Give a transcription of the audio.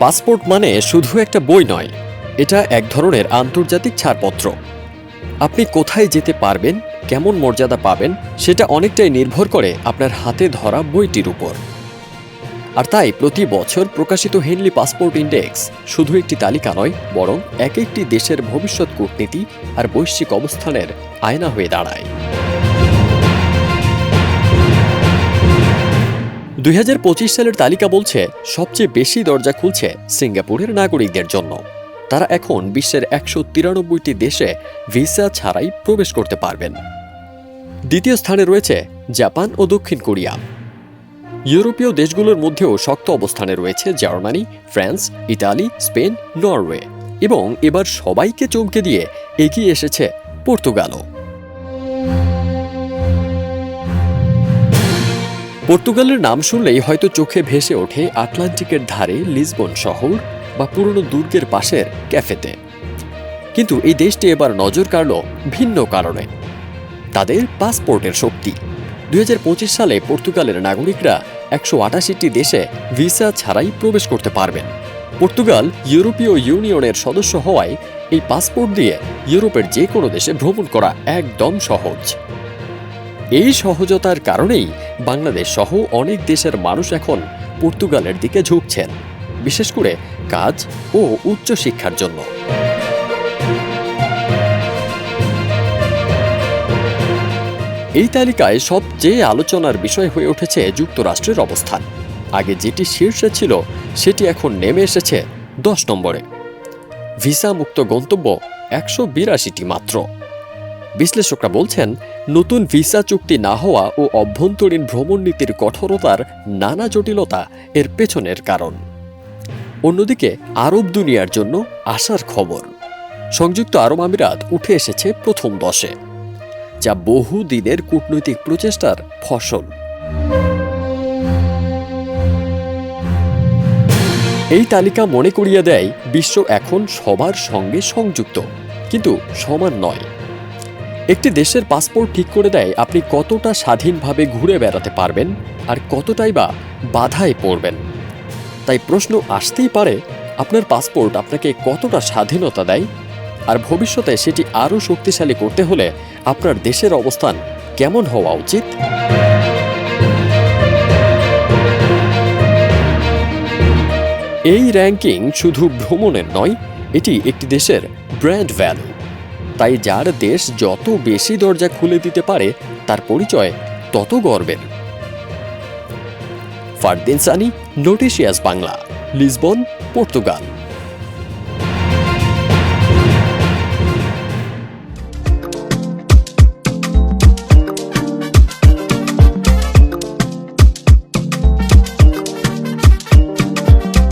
Passport মানে শুধু একটা বই নয়, এটা এক ধরনের আন্তর্জাতিক ছাড়পত্র। আপনি কোথায় যেতে পারবেন, কেমন মর্যাদা পাবেন, সেটা অনেকটাই নির্ভর করে আপনার হাতে ধরা বইটির উপর। আর তাই প্রতি বছর প্রকাশিত হেনলি পাসপোর্ট ইন্ডেক্স শুধু একটি তালিকা নয়, বরং এক একটি দেশের ভবিষ্যৎ কূটনীতি আর বৈশ্বিক অবস্থানের আয়না হয়ে দাঁড়ায়। দুই হাজার পঁচিশ সালের তালিকা বলছে, সবচেয়ে বেশি দরজা খুলছে সিঙ্গাপুরের নাগরিকদের জন্য। তারা এখন বিশ্বের একশো তিরানব্বইটি দেশে ভিসা ছাড়াই প্রবেশ করতে পারবেন। দ্বিতীয় স্থানে রয়েছে জাপান ও দক্ষিণ কোরিয়া। ইউরোপীয় দেশগুলোর মধ্যেও শক্ত অবস্থানে রয়েছে Germany, France, Italy, Spain, Norway এবং এবার সবাইকে চমকে দিয়ে এগিয়ে এসেছে পর্তুগালও। পর্তুগালের নাম শুনলেই হয়তো চোখে ভেসে ওঠে আটলান্টিকের ধারে লিসবন শহর বা পুরনো দুর্গের পাশের ক্যাফেতে। কিন্তু এই দেশটি এবার নজর কাড়ল ভিন্ন কারণে। তাদের পাসপোর্টের শক্তি। দুই হাজার পঁচিশ সালে পর্তুগালের নাগরিকরা একশো আটাশিটি দেশে ভিসা ছাড়াই প্রবেশ করতে পারবেন। পর্তুগাল ইউরোপীয় ইউনিয়নের সদস্য হওয়ায় এই পাসপোর্ট দিয়ে ইউরোপের যে কোনো দেশে ভ্রমণ করা একদম সহজ। এই সহজতার কারণেই বাংলাদেশ সহ অনেক দেশের মানুষ এখন পর্তুগালের দিকে ঝুঁকছেন, বিশেষ করে কাজ ও উচ্চশিক্ষার জন্য। এই তালিকায় সবচেয়ে আলোচনার বিষয় হয়ে উঠেছে যুক্তরাষ্ট্রের অবস্থান। আগে যেটি শীর্ষে ছিল, সেটি এখন নেমে এসেছে দশ নম্বরে। ভিসা মুক্ত গন্তব্য একশো বিরাশিটি মাত্র। বিশ্লেষকরা বলছেন নতুন ভিসা চুক্তি না হওয়া ও অভ্যন্তরীণ ভ্রমণ নীতির কঠোরতার নানা জটিলতা এর পেছনের কারণ। অন্যদিকে, আরব দুনিয়ার জন্য আসার খবর। সংযুক্ত আরব আমিরাত উঠে এসেছে প্রথম দশে, যা বহু দিনের কূটনৈতিক প্রচেষ্টার ফসল। এই তালিকা মনে করিয়ে দেয়, বিশ্ব এখন সবার সঙ্গে সংযুক্ত, কিন্তু সমান নয়। একটি দেশের পাসপোর্ট ঠিক করে দেয় আপনি কতটা স্বাধীনভাবে ঘুরে বেড়াতে পারবেন আর কতটাই বা বাধায় পড়বেন। তাই প্রশ্ন আসতেই পারে, আপনার পাসপোর্ট আপনাকে কতটা স্বাধীনতা দেয়? আর ভবিষ্যতে সেটি আরও শক্তিশালী করতে হলে আপনার দেশের অবস্থান কেমন হওয়া উচিত? এই র্যাঙ্কিং শুধু ভ্রমণের নয়, এটি একটি দেশের ব্র্যান্ড ভ্যালু তাই যার দেশ যত বেশি দরজা খুলে দিতে পারে, তার পরিচয় তত গর্বের। ফারদিন সানি, নোটিশিয়াস বাংলা, লিসবন, পর্তুগাল।